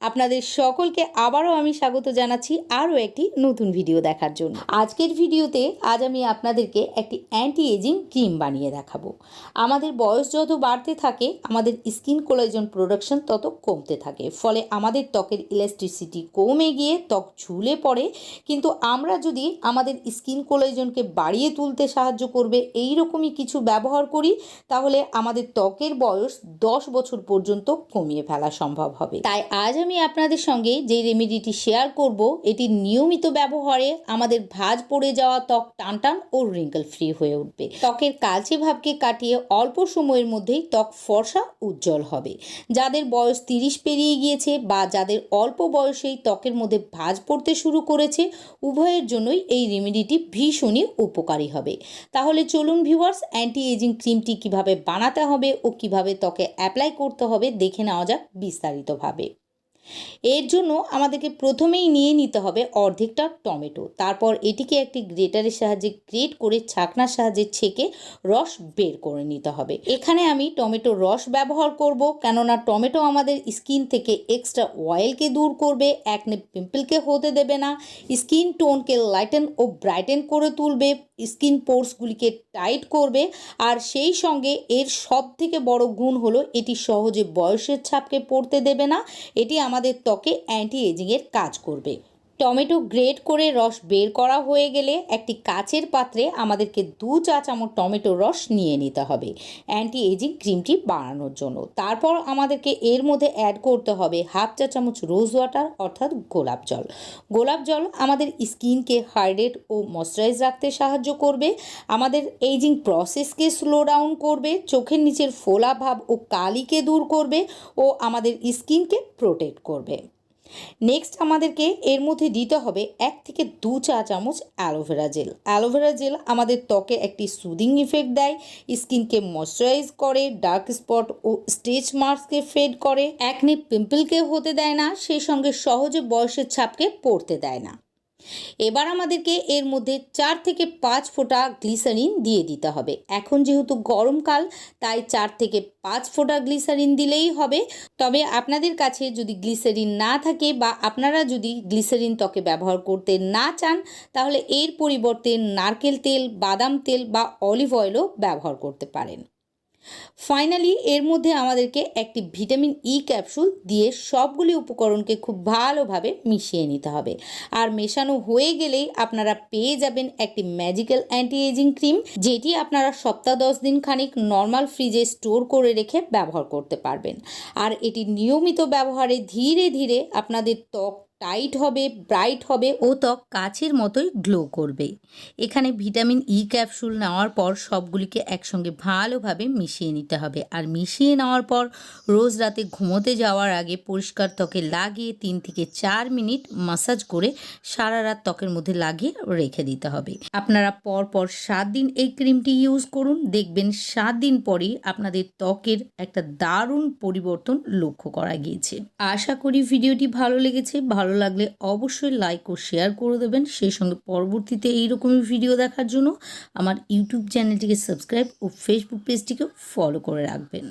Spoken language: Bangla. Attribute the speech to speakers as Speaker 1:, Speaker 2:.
Speaker 1: আপনাদের সকলকে আবারও আমি স্বাগত জানাচ্ছি আরও একটি নতুন ভিডিও দেখার জন্য। আজকের ভিডিওতে আজ আমি আপনাদেরকে একটি অ্যান্টি এজিং ক্রিম বানিয়ে দেখাবো। আমাদের বয়স যত বাড়তে থাকে, আমাদের স্কিন কোলাইজন প্রোডাকশন তত কমতে থাকে। ফলে আমাদের ত্বকের ইলাস্টিসিটি কমে গিয়ে ত্বক ঝুলে পড়ে। কিন্তু আমরা যদি আমাদের স্কিন কোলাইজনকে বাড়িয়ে তুলতে সাহায্য করবে এই রকমই কিছু ব্যবহার করি, তাহলে আমাদের ত্বকের বয়স দশ বছর পর্যন্ত কমিয়ে ফেলা সম্ভব হবে। তাই আজ আমি আপনাদের সঙ্গে যে রেমেডিটি শেয়ার করব, এটি নিয়মিত ব্যবহারে আমাদের ভাঁজ পড়ে যাওয়া ত্বক টানটান ও রিঙ্কল ফ্রি হয়ে উঠবে। ত্বকের কালচে ভাবকে কাটিয়ে অল্প সময়ের মধ্যেই ত্বক ফর্সা, উজ্জ্বল হবে। যাদের বয়স তিরিশ পেরিয়ে গিয়েছে বা যাদের অল্প বয়সেই ত্বকের মধ্যে ভাঁজ পড়তে শুরু করেছে, উভয়ের জন্যই এই রেমেডিটি ভীষণই উপকারী হবে। তাহলে চলুন ভিউয়ার্স অ্যান্টি এজিং ক্রিমটি কীভাবে বানাতে হবে ও কীভাবে ত্বকে অ্যাপ্লাই করতে হবে, দেখে নেওয়া যাক বিস্তারিতভাবে। এর জন্য আমাদেরকে প্রথমেই নিয়ে নিতে হবে অর্ধেকটা টমেটো। তারপর এটিকে একটি গ্রেটারের সাহায্যে গ্রেট করে ছাকনার সাহায্যে ছেঁকে রস বের করে নিতে হবে। এখানে আমি টমেটো রস ব্যবহার করব, কেননা টমেটো আমাদের স্কিন থেকে এক্সট্রা অয়েলকে দূর করবে, একনে পিম্পলকে হতে দেবে না, স্কিন টোনকে লাইটেন ও ব্রাইটেন করে তুলবে, স্কিন পোর্সগুলিকে টাইট করবে, আর সেই সঙ্গে এর সব থেকে বড় গুণ হলো এটি সহজে বয়সের ছাপকে পড়তে দেবে না, এটি আমাদের ত্বকে অ্যান্টি এজিংয়ের কাজ করবে। টমেটো গ্রেট করে রস বের করা হয়ে গেলে একটি কাচের পাত্রে আমাদেরকে দু চা চামচ টমেটো রস নিয়ে নিতে হবে। অ্যান্টি এজিং ক্রিমটি বানানোর জন্য। তারপর আমাদেরকে এর মধ্যে অ্যাড করতে হবে হাফ চা চামচ রোজ ওয়াটার অর্থাৎ গোলাপ জল। গোলাপ জল আমাদের স্কিনকে হাইড্রেট ও ময়শ্চারাইজ রাখতে সাহায্য করবে। আমাদের এইজিং প্রসেসকে স্লো ডাউন করবে, চোখের নিচের ফোলা ভাব ও কালিকে দূর করবে ও আমাদের স্কিনকে প্রোটেক্ট করবে। নেক্সট আমাদেরকে এর মধ্যে দিতে হবে এক থেকে দু চা চামচ অ্যালোভেরা জেল অ্যালোভেরা জেল আমাদের ত্বকে একটি সুদিং ইফেক্ট দেয় স্কিনকে ময়শ্চারাইজ করে ডার্ক স্পট ও স্টেজ মার্কসকে ফেড করে। একনি পিম্পলকে হতে দেয় না, সেই সঙ্গে সহজে বয়সের ছাপকে পড়তে দেয় না। এবার আমাদেরকে এর মধ্যে চার থেকে পাঁচ ফোঁটা গ্লিসারিন দিয়ে দিতে হবে। এখন যেহেতু গরমকাল তাই চার থেকে পাঁচ ফোঁটা গ্লিসারিন দিলেই হবে। তবে আপনাদের কাছে যদি গ্লিসারিন না থাকে বা আপনারা যদি গ্লিসারিন ত্বকে ব্যবহার করতে না চান, তাহলে এর পরিবর্তে নারকেল তেল, বাদাম তেল বা অলিভ অয়েলও ব্যবহার করতে পারেন। ফাইনালি এর মধ্যে আমাদেরকে একটি ভিটামিন ই ক্যাপসুল দিয়ে সবগুলি উপকরণকে খুব ভালোভাবে মিশিয়ে নিতে হবে। আর মেশানো হয়ে গেলেই আপনারা পেয়ে যাবেন একটি ম্যাজিক্যাল অ্যান্টি এজিং ক্রিম যেটি আপনারা সপ্তাহ দশ দিন খানিক নর্মাল ফ্রিজে স্টোর করে রেখে ব্যবহার করতে পারবেন। আর এটি নিয়মিত ব্যবহারে ধীরে ধীরে আপনাদের ত্বক টাইট হবে, ব্রাইট হবে, ও ত্বক কাচের মতোই গ্লো করবে। এখানে ভিটামিন ই ক্যাপসুল নেওয়ার পর সবগুলিকে একসঙ্গে ভালোভাবে মিশিয়ে নিতে হবে। আর মিশিয়ে নেওয়ার পর রোজ রাতে ঘুমোতে যাওয়ার আগে পরিষ্কার ত্বকে লাগিয়ে তিন থেকে চার মিনিট মাসাজ করে সারা রাত ত্বকের মধ্যে লাগিয়ে রেখে দিতে হবে। আপনারা পর পর সাত দিন এই ক্রিমটি ইউজ করুন। দেখবেন সাত দিন পরেই আপনাদের ত্বকের একটা দারুণ পরিবর্তন লক্ষ্য করা গিয়েছে। আশা করি ভিডিওটি ভালো লেগেছে। ভালো লাগলে অবশ্যই লাইক ও শেয়ার করে দেবেন। সেই সঙ্গে পরবর্তীতে এইরকমই ভিডিও দেখার জন্য আমার ইউটিউব চ্যানেলটিকে সাবস্ক্রাইব ও ফেসবুক পেজটিকে ফলো করে রাখবেন।